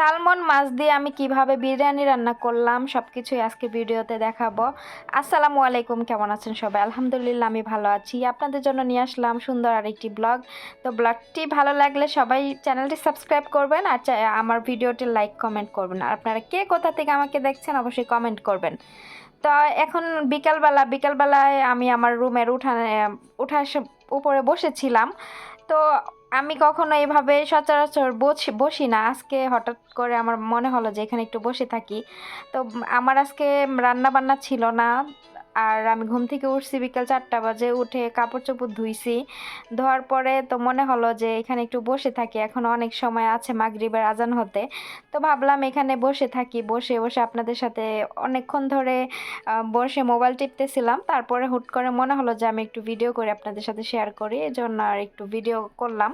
Salmon মাছ দিয়ে আমি কীভাবে বিরিয়ানি রান্না করলাম সব কিছুই আজকে ভিডিওতে দেখাবো। আসসালামু আলাইকুম, কেমন আছেন সবাই? আলহামদুলিল্লাহ, আমি ভালো আছি। আপনাদের জন্য নিয়ে আসলাম সুন্দর আরেকটি ব্লগ। তো ব্লগটি ভালো লাগলে সবাই চ্যানেলটি সাবস্ক্রাইব করবেন আর আমার ভিডিওটি লাইক, কমেন্ট করবেন। আর আপনারা কে কোথা থেকে আমাকে দেখছেন অবশ্যই কমেন্ট করবেন। তো এখন বিকালবেলা বিকালবেলায় আমি আমার রুমের উঠানে উঠার উপরে বসেছিলাম। তো আমি কখনো এভাবে সচরাচর বসি বসি না। আজকে হঠাৎ করে আমার মনে হলো যে এখানে একটু বসে থাকি। তো আমার আজকে রান্না বান্না ছিল না। আর আমি ঘুম থেকে উঠছি বিকাল চারটা বাজে, উঠে কাপড় চোপড় ধুইছি। ধোয়ার পরে তো মনে হলো যে এখানে একটু বসে থাকি, এখন অনেক সময় আছে মাগরিবের আজান হতে। তো ভাবলাম এখানে বসে থাকি, বসে বসে আপনাদের সাথে অনেকক্ষণ ধরে বসে মোবাইল টিপতেছিলাম। তারপরে হুট করে মনে হলো যে আমি একটু ভিডিও করে আপনাদের সাথে শেয়ার করি এই জন্য আর একটু ভিডিও করলাম।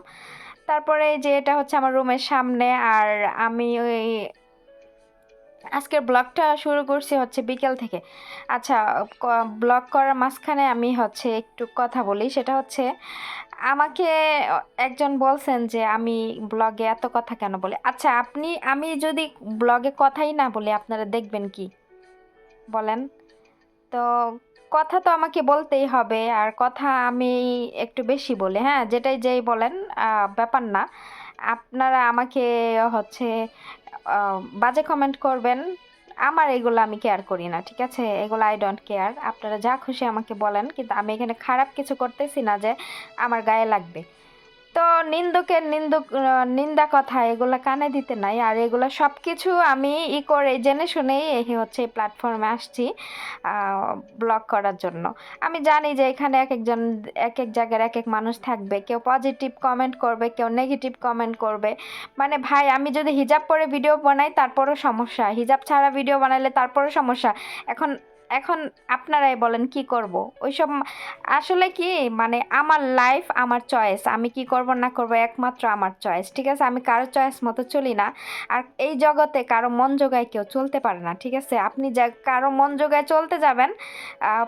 তারপরে যে এটা হচ্ছে আমার রুমের সামনে, আর আমি ওই আজকের ব্লগটা শুরু করছি হচ্ছে বিকেল থেকে। আচ্ছা ব্লগ করার মাঝখানে আমি হচ্ছে একটু কথা বলি। সেটা হচ্ছে, আমাকে একজন বলছেন যে আমি ব্লগে এত কথা কেন বলি? আচ্ছা আপনি, আমি যদি ব্লগে কথাই না বলি, আপনারা দেখবেন কি? বলেন। তো কথা তো আমাকে বলতেই হবে, আর কথা আমি একটু বেশি বলি। হ্যাঁ যেটাই যেই বলেন ব্যাপার না। আপনারা আমাকে হচ্ছে বাজে কমেন্ট করবেন। আমার এগুলো আমি কেয়ার করি না, ঠিক আছে? এগুলো আই ডোন্ট কেয়ার আপনারা যা খুশি আমাকে বলেন, কিন্তু আমি এখানে খারাপ কিছু করতেছি না যে আমার গায়ে লাগবে। তো নিন্দুকের নিন্দুক নিন্দা কথা এগুলো কানে দিতে নাই। আর এগুলো সব কিছু আমি ই করে জেনে শুনেই এই হচ্ছে এই প্ল্যাটফর্মে আসছি ব্লগ করার জন্য। আমি জানি যে এখানে এক একজন, এক এক জায়গার এক এক মানুষ থাকবে। কেউ পজিটিভ কমেন্ট করবে, কেউ নেগেটিভ কমেন্ট করবে। মানে ভাই, আমি যদি হিজাব পরে ভিডিও বানাই, তারপরও সমস্যা। হিজাব ছাড়া ভিডিও বানাইলে তারপরও সমস্যা। এখন এখন আপনারাই বলেন কি করব? ওইসব আসলে কি মানে আমার লাইফ আমার চয়েস আমি কি করব না করব একমাত্র আমার চয়েস ঠিক আছে? আমি কারও চয়েস মতো চলি না। আর এই জগতে কারও মন জোগায় কেউ চলতে পারে না, ঠিক আছে? আপনি যা কারও মন জোগায় চলতে যাবেন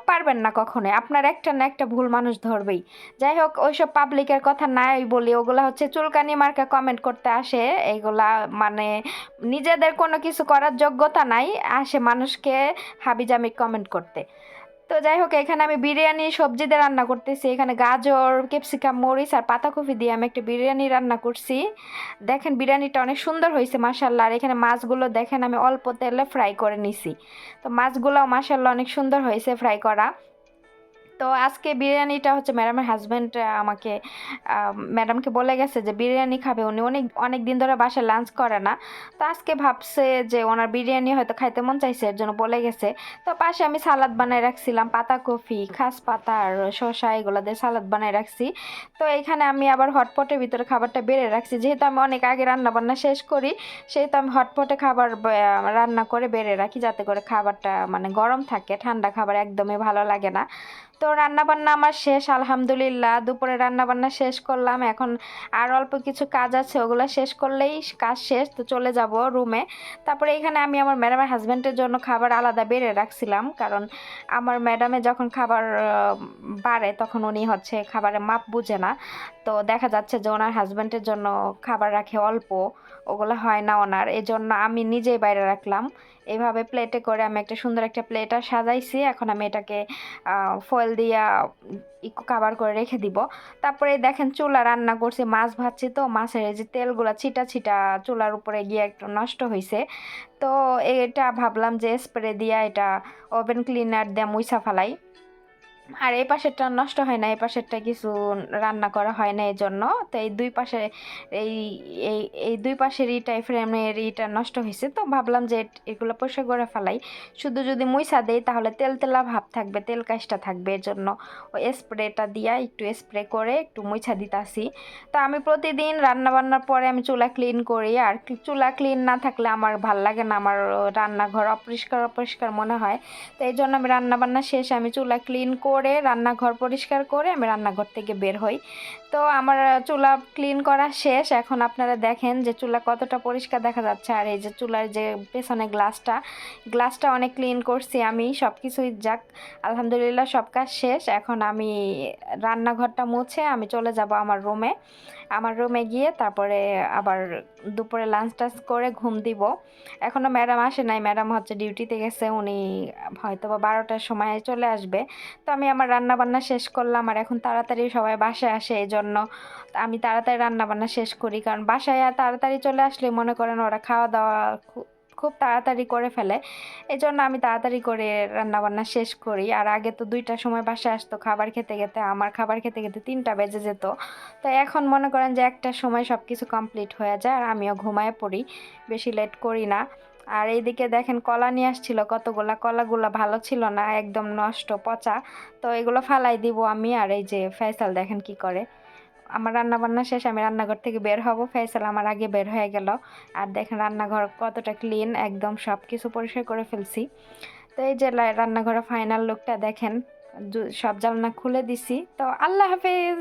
পারবেন না কখনোই। আপনার একটা না একটা ভুল মানুষ ধরবেই। যাই হোক, ওইসব পাবলিকের কথা নাই বলি, ওগুলা হচ্ছে চুলকানি মার্কা কমেন্ট করতে আসে। এইগুলা মানে নিজেদের কোনো কিছু করার যোগ্যতা নাই, আসে মানুষকে হাবিজামি কমেন্ট করতে। তো যাই হোক এখানে আমি বিরিয়ানি, সবজি দিয়ে রান্না করতেছি। এখানে গাজর, ক্যাপসিকাম, মরিচ আর পাতাকপি দিয়ে আমি একটা বিরিয়ানি রান্না করছি। দেখেন, বিরিয়ানিটা অনেক সুন্দর হয়েছে মাসাল্লাহ আর এখানে মাছগুলো দেখেন, আমি অল্প তেলে ফ্রাই করে নিছি। তো মাছগুলো মাসাল্লাহ অনেক সুন্দর হয়েছে ফ্রাই করা। তো আজকে বিরিয়ানিটা হচ্ছে ম্যাডামের হাজব্যান্ড আমাকে ম্যাডামকে বলে গেছে যে বিরিয়ানি খাবে। উনি অনেক অনেক দিন ধরে বাসায় লাঞ্চ করে না। তো আজকে ভাবছে যে ওনার বিরিয়ানি হয়তো খাইতে মন চাইছে, এর জন্য বলে গেছে। তো পাশে আমি সালাদ বানাই রাখছিলাম পাতাকপি খাস পাতা আর শসা, এগুলো দিয়ে সালাদ বানাই রাখছি। তো এখানে আমি আবার হটপটের ভিতরে খাবারটা বেড়ে রাখছি। যেহেতু আমি অনেক আগে রান্না বান্না শেষ করি, সেহেতু আমি হটপটে খাবার রান্না করে বেড়ে রাখি, যাতে করে খাবারটা মানে গরম থাকে, ঠান্ডা খাবার একদমই ভালো লাগে না। তো রান্না বান্না আমার শেষ, আলহামদুলিল্লাহ। দুপুরে রান্না বান্না শেষ করলাম, এখন আর অল্প কিছু কাজ আছে, ওগুলো শেষ করলেই কাজ শেষ, তো চলে যাব রুমে। তারপরে এখানে আমি আমার ম্যাডামের হাজব্যান্ডের জন্য খাবার আলাদা বেড়ে রাখছিলাম, কারণ আমার ম্যাডামে যখন খাবার বাড়ে তখন উনি হচ্ছে খাবারের মাপ বুঝে না। তো দেখা যাচ্ছে যে ওনার হাজব্যান্ডের জন্য খাবার রাখে অল্প, ওগুলো হয় না ওনার। এই জন্য আমি নিজেই বাইরে রাখলাম। এইভাবে প্লেটে করে আমি একটা সুন্দর একটা প্লেটার সাজাইছি, এখন আমি এটাকে ফয়েল দিয়া একটু কাবার করে রেখে দিব। তারপরে দেখেন চুলা রান্না করছি, মাছ ভাজছি তো, মাছের যে তেলগুলো ছিটা ছিটা চুলার উপরে গিয়ে একটু নষ্ট হয়েছে তো এটা ভাবলাম যে স্প্রে দিয়া এটা ওভেন ক্লিনার দিয়ে মুইসা ফালাই। আর এই পাশেরটা নষ্ট হয় না, এই পাশেরটা কিছু রান্না করা হয় না এই জন্য তো এই দুই পাশে, এই এই এই দুই পাশের ইটাই ফ্রেমের ইটা নষ্ট হয়েছে। তো ভাবলাম যে এগুলো পরিষ্কার করে ফেলাই। শুধু যদি মুইসা দেই তাহলে তেল তেলা ভাব থাকবে, তেল কাজটা থাকবে এর জন্য ওই স্প্রেটা দিয়া একটু স্প্রে করে একটু মুইছা দিতাছি। তো আমি প্রতিদিন রান্না বান্নার পরে আমি চুলা ক্লিন করি। আর চুলা ক্লিন না থাকলে আমার ভালো লাগে না, আমার রান্নাঘর অপরিষ্কার অপরিষ্কার মনে হয়। তো এই জন্য আমি রান্না বান্না শেষে আমি চুলা ক্লিন করে রান্নাঘর পরিষ্কার করে আমি রান্নাঘর থেকে বের হই। তো আমার চুলা ক্লিন করা শেষ। এখন আপনারা দেখেন যে চুলা কতটা পরিষ্কার দেখা যাচ্ছে। আর এই যে চুলার যে পেছনে গ্লাসটা গ্লাসটা অনেক ক্লিন করছি আমি সব কিছুই যাক। আলহামদুলিল্লাহ সব কাজ শেষ। এখন আমি রান্নাঘরটা মুছে আমি চলে যাব আমার রুমে আমার রুমে গিয়ে তারপরে আবার দুপুরে লাঞ্চ টাঞ্চ করে ঘুম দিব। এখনও ম্যাডাম আসে নাই। ম্যাডাম হচ্ছে ডিউটিতে গেছে। উনি হয়তো বা বারোটার সময় চলে আসবে। তো আমি আমার রান্না বান্না শেষ করলাম আর এখন তাড়াতাড়ি সবাই বাসায় আসে এই জন্য আমি তাড়াতাড়ি রান্না বান্না শেষ করি, কারণ বাসায় আর তাড়াতাড়ি চলে আসলে মনে করেন ওরা খাওয়া দাওয়া খুব তাড়াতাড়ি করে ফেলে। এই জন্য আমি তাড়াতাড়ি করে রান্না বান্না শেষ করি। আর আগে তো দুইটার সময় বাসায় আসতো, খাবার খেতে খেতে, আমার খাবার খেতে খেতে তিনটা বেজে যেত। তো এখন মনে করেন যে একটার সময় সব কিছু কমপ্লিট হয়ে যায় আর আমিও ঘুমায় পড়ি, বেশি লেট করি না। আর এইদিকে দেখেন কলা নিয়ে আসছিল কতগুলা? কলাগুলা ভালো ছিল না, একদম নষ্ট, পচা। তো এগুলো ফালাই দিব আমি আর এই যে ফয়সাল দেখেন কি করে। আমার রান্না বান্না শেষ, আমি রান্নাঘর থেকে বের হব। ফয়সাল আমার আগে বের হয়ে গেল। আর দেখেন রান্নাঘর কতটা ক্লিন একদম সব কিছু পরিষ্কার করে ফেলছি। তো এই যে রান্নাঘরের ফাইনাল লুকটা দেখেন। সব জানলা খুলে দিছি। তো আল্লাহ হাফেজ!